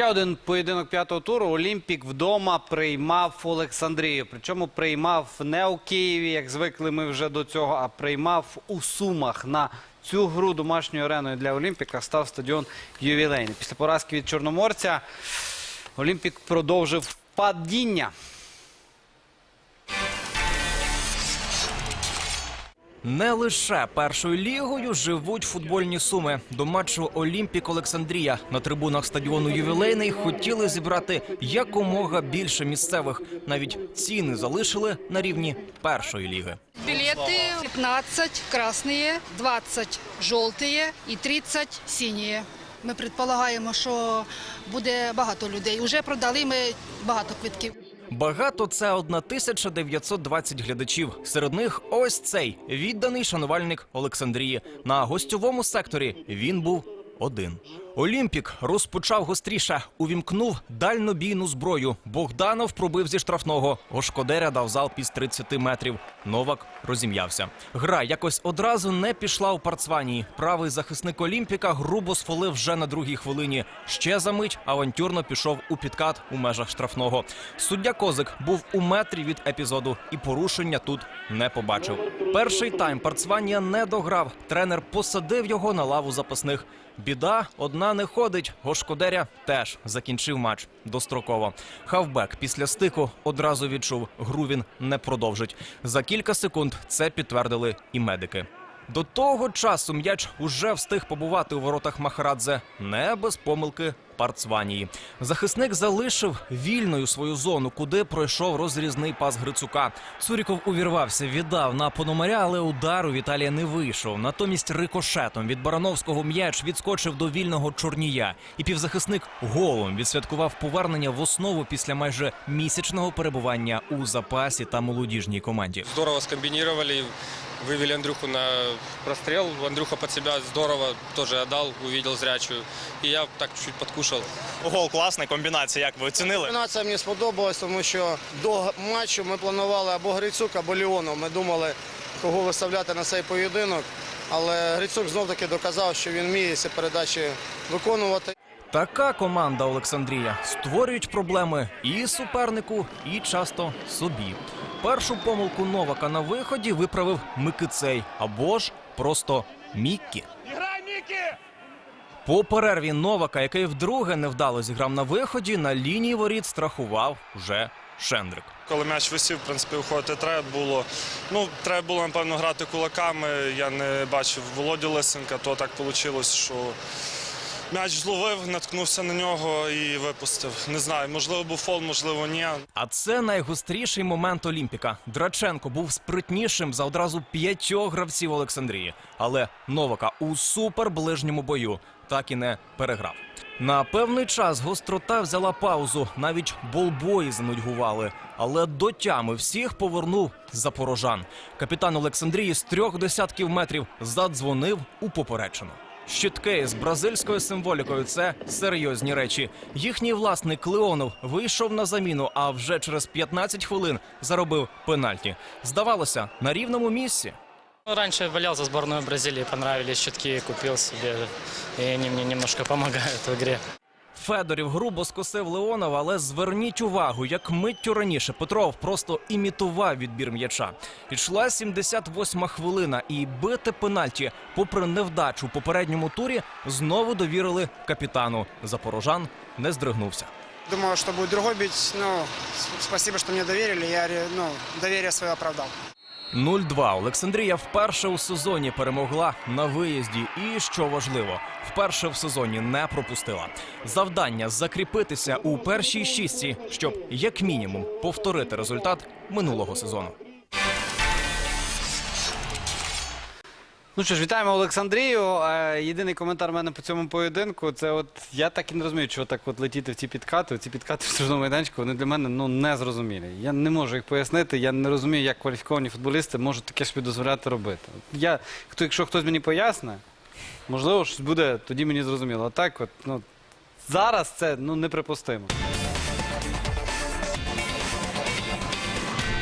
Ще один поєдинок п'ятого туру. Олімпік вдома приймав Олександрію. Причому приймав не у Києві, як звикли ми вже до цього, а приймав у Сумах. На цю гру домашньою ареною для Олімпіка став стадіон ювілейний. Після поразки від Чорноморця Олімпік продовжив падіння. Не лише першою лігою живуть футбольні суми. До матчу Олімпік Олександрія на трибунах стадіону ювілейний хотіли зібрати якомога більше місцевих. Навіть ціни залишили на рівні першої ліги. Билеты 15 красные, 20 желтые и 30 синие. Ми предполагаємо, що буде багато людей. Уже продали ми багато квитків. Багато це 1920 глядачів. Серед них ось цей відданий шанувальник Олександрії. На гостьовому секторі він був один. Олімпік розпочав гостріше, увімкнув дальнобійну зброю. Богданов пробив зі штрафного. Гошкодеря дав залп із 30 метрів. Новак розім'явся. Гра якось одразу не пішла у парцванії. Правий захисник Олімпіка грубо сфолив вже на другій хвилині. Ще за мить авантюрно пішов у підкат у межах штрафного. Суддя Козик був у метрі від епізоду і порушення тут не побачив. Перший тайм Парцванія не дограв. Тренер посадив його на лаву запасних. Біда одна не ходить. Гошкодеря теж закінчив матч достроково. Хавбек після стику одразу відчув, гру він не продовжить. За кілька секунд це підтвердили і медики. До того часу м'яч уже встиг побувати у воротах Махарадзе не без помилки Парцванії. Захисник залишив вільною свою зону, куди пройшов розрізний пас Грицука. Цуріков увірвався, віддав на Пономаря, але удару Віталія не вийшов. Натомість рикошетом від Барановського м'яч відскочив до вільного чорнія. І півзахисник голом відсвяткував повернення в основу після майже місячного перебування у запасі та молодіжній команді. Здорово скомбинировали, вывели Андрюху на прострел. Андрюха под себя здорово тоже отдал, увидел зрячую. И я так чуть подкушал. Гол класний, комбінація. Як ви оцінили? Комбінація мені сподобалась, тому що до матчу ми планували або Грицюк, або Ліонов. Ми думали, кого виставляти на цей поєдинок. Але Грицюк знов таки доказав, що він вміє ці передачі виконувати. Така команда Олександрія створюють проблеми і супернику, і часто собі. Першу помилку Новака на виході виправив Микицей або ж просто Міккі. По перерві Новака, який вдруге невдало зіграв на виході, на лінії воріт страхував вже Шендрик. Коли м'яч висів, в принципі, виходити треба було. Ну, треба було, напевно, грати кулаками. Я не бачив Володю Лисенка, то так вийшло, що м'яч зловив, наткнувся на нього і випустив. Не знаю, можливо, був фол, можливо, ні. А це найгостріший момент Олімпіка. Драченко був спритнішим за одразу п'ятьох гравців Олександрії. Але Новака у суперближньому бою так і не переграв. На певний час гострота взяла паузу. Навіть болбої занудьгували. Але до тями всіх повернув запорожан. Капітан Олександрії з трьох десятків метрів задзвонив у поперечину. Щитки з бразильською символікою це серйозні речі. Їхній власник Леонов вийшов на заміну, а вже через 15 хвилин заробив пенальті. Здавалося, на рівному місці. раніше Раньше болел за сборную Бразилии, понравились щитки, купил себе, и они мне немножко помогают в игре. Федорів грубо скосив Леонова, але зверніть увагу, як миттю раніше Петров просто імітував відбір м'яча. Пішла 78-ма хвилина, і бити пенальті, попри невдачу у попередньому турі, знову довірили капітану. Запорожан не здригнувся. Думав, що буде другой бить. Ну, спасибо, що мені довірили. Я ну, довір'я своє оправдав. 0-2. Олександрія вперше у сезоні перемогла на виїзді. І що важливо, вперше в сезоні не пропустила. Завдання закріпитися у першій шістці, щоб як мінімум повторити результат минулого сезону. Ну що ж, вітаємо Олександрію. Е, єдиний коментар в мене по цьому поєдинку. Це от я так і не розумію, чого так от летіти в ці підкати. Ці підкати в штрафному майданчику, вони для мене ну не зрозумілі. Я не можу їх пояснити. Я не розумію, як кваліфіковані футболісти можуть таке собі дозволяти робити. Я, хто, якщо хтось мені поясне, можливо, щось буде, тоді мені зрозуміло. А так, от ну зараз це ну неприпустимо.